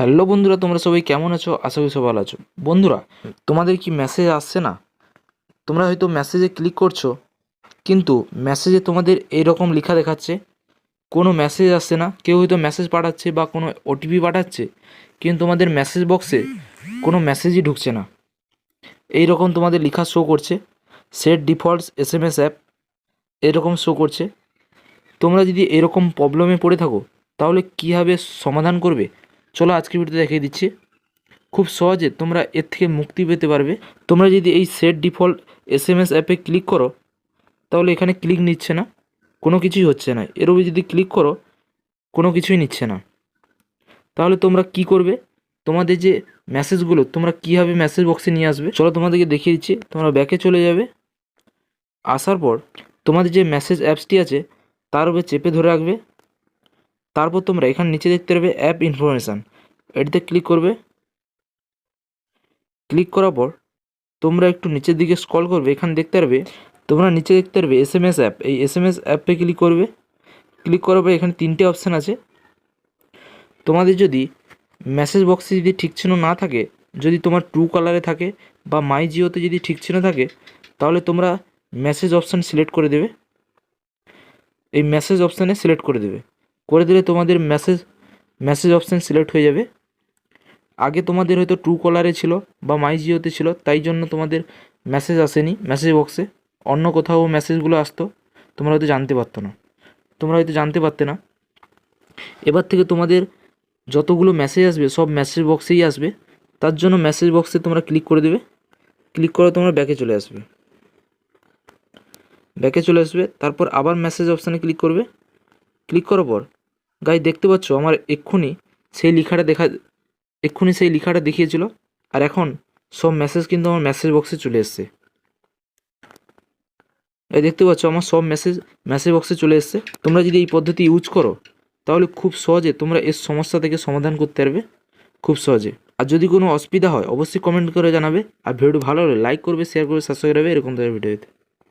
Hello বন্ধুরা, তোমরা সবাই কেমন আছো? আশা করি সব ভালো আছো। বন্ধুরা, তোমাদের কি মেসেজ আসছে না? তোমরা হয়তো মেসেজে ক্লিক করছ, কিন্তু মেসেজে তোমাদের এইরকম লেখা দেখাচ্ছে, কোনো মেসেজ আসছে না। কেউ হয়তো মেসেজ পাঠাচ্ছে বা কোনো ওটিপি পাঠাচ্ছে, কিন্তু তোমাদের মেসেজ বক্সে কোনো মেসেজই ঢুকছে না। এই রকম তোমাদের লেখা শো করছে set defaults S M S app এরকম শো করছে। তোমরা যদি এরকম প্রবলেমে পড়ে থাকো, তাহলে কীভাবে সমাধান করবে? চলো আজকের ভিডিওতে দেখিয়ে দিচ্ছি। খুব সহজে তোমরা এর থেকে মুক্তি পেতে পারবে। তোমরা যদি এই set default S M S অ্যাপে ক্লিক করো, তাহলে এখানে ক্লিক নিচ্ছে না। কোনো কিছুই হচ্ছে না। এর উপরে যদি ক্লিক করো, কোনো কিছুই নিচ্ছে না। তাহলে তোমরা কি করবে? তোমাদের যে মেসেজগুলো তোমরা কীভাবে মেসেজ বক্সে নিয়ে আসবে? চলো তোমাদেরকে দেখিয়ে দিচ্ছি। তোমরা ব্যাকে চলে যাবে। আসার পর তোমাদের যে মেসেজ অ্যাপসটি আছে, তার উপরে চেপে ধরে রাখবে। তারপর তোমরা এখানে নিচে দেখতে পারবে অ্যাপ ইনফরমেশান। এটিতে ক্লিক করবে। ক্লিক করার পর তোমরা একটু নিচের দিকে স্ক্রল করবে, এখানে দেখতে পারবে, তোমরা নিচে দেখতে পারবে এস এম এস অ্যাপ এই এস এম এস অ্যাপে ক্লিক করবে। ক্লিক করার পর এখানে তিনটে অপশান আছে। তোমাদের যদি মেসেজ বক্সে যদি ঠিক চিহ্ন না থাকে, যদি তোমার ট্রু কালারে থাকে বা মাই জিওতে যদি ঠিক চিহ্ন থাকে, তাহলে তোমরা মেসেজ অপশান সিলেক্ট করে দেবে। এই মেসেজ অপশানে সিলেক্ট করে দেবে। করে দিলে তোমাদের মেসেজ মেসেজ অপশান সিলেক্ট হয়ে যাবে। আগে তোমাদের হয়তো ট্রু কলারে ছিল বা মাই জিওতে ছিল, তাই জন্য তোমাদের মেসেজ আসেনি মেসেজ বক্সে অন্য কোথাও মেসেজগুলো আসতো, তোমরা হয়তো জানতে পারতো না। তোমরা হয়তো জানতে পারতে না। এবার থেকে তোমাদের যতগুলো মেসেজ আসবে, সব মেসেজ বক্সেই আসবে। তার জন্য মেসেজ বক্সে তোমরা ক্লিক করে দেবে। ক্লিক করে তোমরা ব্যাকে চলে আসবে। ব্যাকে চলে আসবে, তারপর আবার মেসেজ অপশানে ক্লিক করবে। ক্লিক করার পর গাই, দেখতে পাচ্ছ আমার এক্ষুনি সেই লেখাটা দেখা, এক্ষুনি সেই লেখাটা দেখিয়েছিল। আর এখন সব মেসেজ কিন্তু আমার মেসেজ বক্সে চলে এসছে। এই দেখতে পাচ্ছ আমার সব মেসেজ মেসেজ বক্সে চলে এসছে। তোমরা যদি এই পদ্ধতি ইউজ করো, তাহলে খুব সহজে তোমরা এর সমস্যা থেকে সমাধান করতে পারবে। খুব সহজে। আর যদি কোনো অসুবিধা হয়, অবশ্যই কমেন্ট করে জানাবে। আর ভিডিওটি ভালো হলে লাইক করবে শেয়ার করবে সাবস্ক্রাইব করবে, এরকম ধরনের ভিডিও